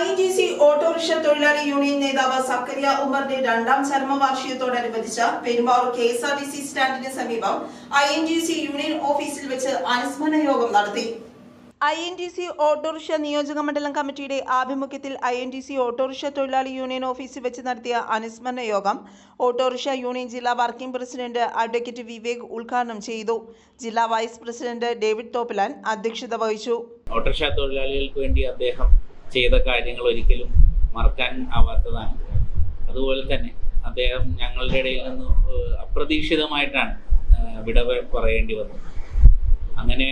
I N G C auto rickshaw തൊഴിലാളി union നേതാവ് സക്കരിയ ഉമറിന്റെ രണ്ടാം ചരമവാർഷികത്തോടനുബന്ധിച്ച് Perumbavoor K S R T C സ്റ്റാൻഡിന് സമീപം I N G C union ഓഫീസിൽ വെച്ച് അനുസ്മരണ യോഗം നടത്തി. I N T C auto rickshaw നിയോജക മണ്ഡലം കമ്മിറ്റിയുടെ ആഭിമുഖ്യത്തിൽ I N T C auto rickshaw തൊഴിലാളി യൂണിയൻ ഓഫീസിൽ വെച്ച് നടത്തിയ അനുസ്മരണ യോഗം ഓട്ടോറിക്ഷ യൂണിയൻ ജില്ലാ വർക്കിംഗ് പ്രസിഡന്റ് അഡ്വക്കേറ്റ് വിവേക് ഉദ്ഘാടനം ചെയ്തു. ജില്ലാ വൈസ് പ്രസിഡന്റ് ഡേവിഡ് തോപ്പിലാൻ അധ്യക്ഷത വഹിച്ചു. ഓട്ടോറിക്ഷ തൊഴിലാളികൾക്ക് വേണ്ടി അദ്ദേഹം ചെയ്ത കാര്യങ്ങൾ ഒരിക്കലും മറക്കാൻ ആവാത്തതാണ്. അതുപോലെ തന്നെ അദ്ദേഹം ഞങ്ങളുടെ ഇടയിൽ നിന്ന് അപ്രതീക്ഷിതമായിട്ടാണ് വിടവ് വിട പറയേണ്ടി വന്നത്. അങ്ങനെ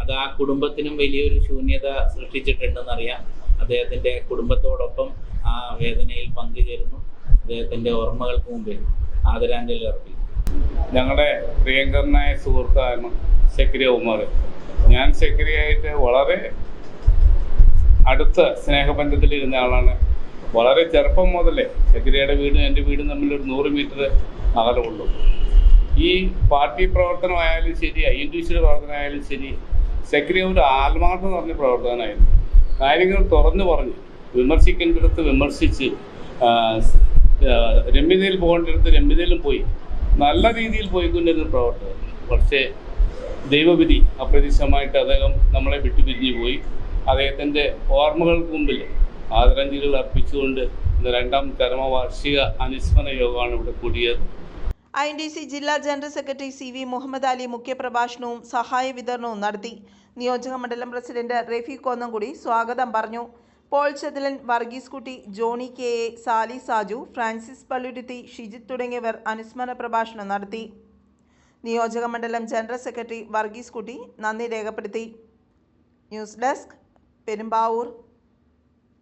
അത് ആ കുടുംബത്തിനും വലിയൊരു ശൂന്യത സൃഷ്ടിച്ചിട്ടുണ്ടെന്നറിയാം. അദ്ദേഹത്തിന്റെ കുടുംബത്തോടൊപ്പം ആ വേദനയിൽ പങ്കുചേരുന്നു. അദ്ദേഹത്തിന്റെ ഓർമ്മകൾക്ക് മുമ്പിൽ ആദരാഞ്ജലി അർപ്പിക്കുന്നു. ഞങ്ങളുടെ പ്രിയങ്കരനായ സുഹൃത്താണ് സെക്രിയ ഉമാർ. ഞാൻ സെക്രിയായിട്ട് വളരെ അടുത്ത സ്നേഹബന്ധത്തിലിരുന്ന ആളാണ്. വളരെ ചെറുപ്പം മുതലേ സെക്രിയയുടെ വീടും എന്റെ വീടും തമ്മിൽ ഒരു നൂറ് മീറ്റർ അകലമുള്ളൂ ഈ പാർട്ടി പ്രവർത്തനമായാലും ശരി ഐ സിയുടെ പ്രവർത്തനമായാലും ശരി സെക്രിയ ഒരു ആത്മാർത്ഥം നിറഞ്ഞ പ്രവർത്തനമായിരുന്നു കാര്യങ്ങൾ തുറന്നു പറഞ്ഞു വിമർശിക്കേണ്ടിടത്ത് വിമർശിച്ച് രമ്യതയിൽ പോകേണ്ടിടത്ത് രമ്യതയിലും പോയി നല്ല രീതിയിൽ പോയിക്കൊണ്ടിരുന്ന പ്രവർത്തകർ പക്ഷേ ദൈവവിധി അപ്രതീക്ഷിതമായിട്ട് അദ്ദേഹം നമ്മളെ വിട്ടുപിരിഞ്ഞു പോയി. അദ്ദേഹത്തിന്റെ ഓർമ്മകൾക്ക് മുമ്പിൽ ആദരാഞ്ജലികൾ അർപ്പിച്ചുകൊണ്ട് ഇന്ന് രണ്ടാം ചരമവാർഷിക അനുസ്മരണ യോഗമാണ് ഇവിടെ കൂടിയത്. ഐ എൻ ഡി സി ജില്ലാ general secretary C V Muhammad Ali മുഖ്യപ്രഭാഷണവും സഹായ വിതരണവും നടത്തി. നിയോജക മണ്ഡലം പ്രസിഡന്റ് റഫി കോന്നംകുടി സ്വാഗതം പറഞ്ഞു. Paul Chathilan Varghese Kutty Johnny K A Sally Saju Francis Palluruthy Shijith തുടങ്ങിയവർ അനുസ്മരണ പ്രഭാഷണം നടത്തി. നിയോജക മണ്ഡലം ജനറൽ സെക്രട്ടറി വർഗീസ് കുട്ടി നന്ദി രേഖപ്പെടുത്തി. News desk Perumbavoor